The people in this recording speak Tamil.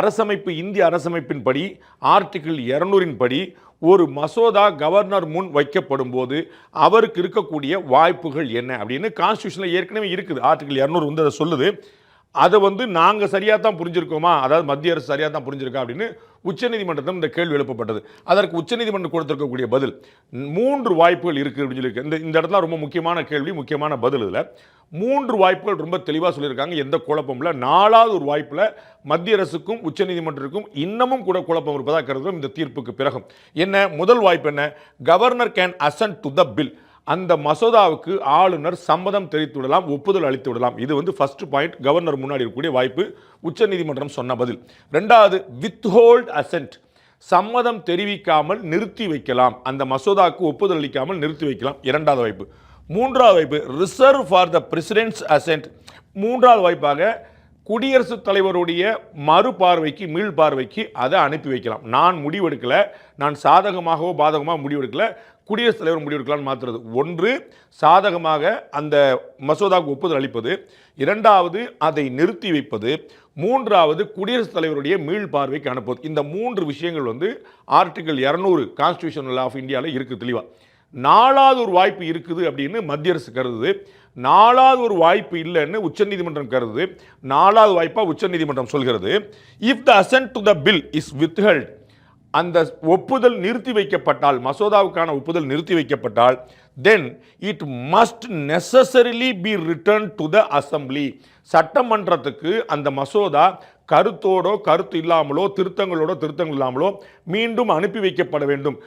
அரசமைப்பு இந்திய அரசமைப்பின் படி ஆர்டிகிள் இரநூறின் படி ஒரு மசோதா கவர்னர் முன் வைக்கப்படும் போது அவருக்கு இருக்கக்கூடிய வாய்ப்புகள் என்ன? அப்படின்னு கான்ஸ்டியூஷனில் ஏற்கனவே இருக்குது. ஆர்டிகிள் இரநூறு வந்து அதை சொல்லுது. அதை வந்து நாங்கள் சரியாக தான் புரிஞ்சிருக்கோமா? அதாவது மத்திய அரசு சரியாக தான் புரிஞ்சிருக்கா அப்படின்னு உச்சநீதிமன்றத்தில் இந்த கேள்வி எழுப்பப்பட்டது. அதற்கு உச்சநீதிமன்றம் கொடுத்திருக்கக்கூடிய பதில் மூன்று வாய்ப்புகள் இருக்குது அப்படின்னு சொல்லி இந்த இந்த இடத்துல ரொம்ப முக்கியமான கேள்வி முக்கியமான பதில் இதில். மூன்று வாய்ப்புகள் ரொம்ப தெளிவாக சொல்லியிருக்காங்க. எந்த குழப்பமும் இல்லை. நாலாவது ஒரு வாய்ப்பில் மத்திய அரசுக்கும் உச்சநீதிமன்றத்திற்கும் இன்னமும் கூட குழப்பம் இருப்பதாக கருதுகிறோம். இந்த தீர்ப்புக்கு பிறகும். என்ன முதல் வாய்ப்பு என்ன? Governor can assent to the bill அந்த மசோதாவுக்கு ஆளுநர் சம்மதம் தெரிவித்து விடலாம் ஒப்புதல் அளித்து விடலாம். இது வந்து ஃபர்ஸ்ட் பாயிண்ட் கவர்னர் முன்னாடி இருக்கக்கூடிய வாய்ப்பு. உச்சநீதிமன்றம் சொன்ன பதில். ரெண்டாவது வித்ஹோல்ட் அசென்ட் சம்மதம் தெரிவிக்காமல் நிறுத்தி வைக்கலாம். அந்த மசோதாவுக்கு ஒப்புதல் அளிக்காமல் நிறுத்தி வைக்கலாம். இரண்டாவது வாய்ப்பு. மூன்றாவது வாய்ப்பு reserve for the presidents assent மூன்றாவது வாய்ப்பாக குடியரசுத் தலைவருடைய மறுபார்வைக்கு மீள்பார்வைக்கு அதை அனுப்பி வைக்கலாம். நான் முடிவெடுக்கல நான் சாதகமாகவோ பாதகமாக முடிவெடுக்கல குடியரசுத் தலைவர் முடிவெடுக்கலான்னு மாற்றுறது ஒன்று சாதகமாக அந்த மசோதாவுக்கு ஒப்புதல் அளிப்பது. இரண்டாவது அதை நிறுத்தி வைப்பது. மூன்றாவது குடியரசுத் தலைவருடைய மீள்பார்வைக்கு அனுப்புவது. இந்த மூன்று விஷயங்கள் வந்து ஆர்டிகல் இரநூறு கான்ஸ்டியூஷன் ஆஃப் இந்தியாவில் இருக்குது தெளிவாக நாலாவது ஒரு வாய்ப்பு இருக்குது அப்படின்னு மத்திய அரசு கருதுது. நாலாவது ஒரு வாய்ப்பு இல்லைன்னு உச்சநீதிமன்றம் கருது நாலாவது வாய்ப்பாக உச்சநீதிமன்றம் சொல்கிறது. If the assent to the bill is withheld அந்த ஒப்புதல் நிறுத்தி வைக்கப்பட்டால் மசோதாவுக்கான ஒப்புதல் நிறுத்தி வைக்கப்பட்டால் then it must necessarily be return to the assembly சட்டமன்றத்துக்கு அந்த மசோதா கருத்தோடோ கருத்து இல்லாமலோ திருத்தங்களோட திருத்தங்கள் இல்லாமலோ மீண்டும் அனுப்பி வைக்கப்பட வேண்டும்.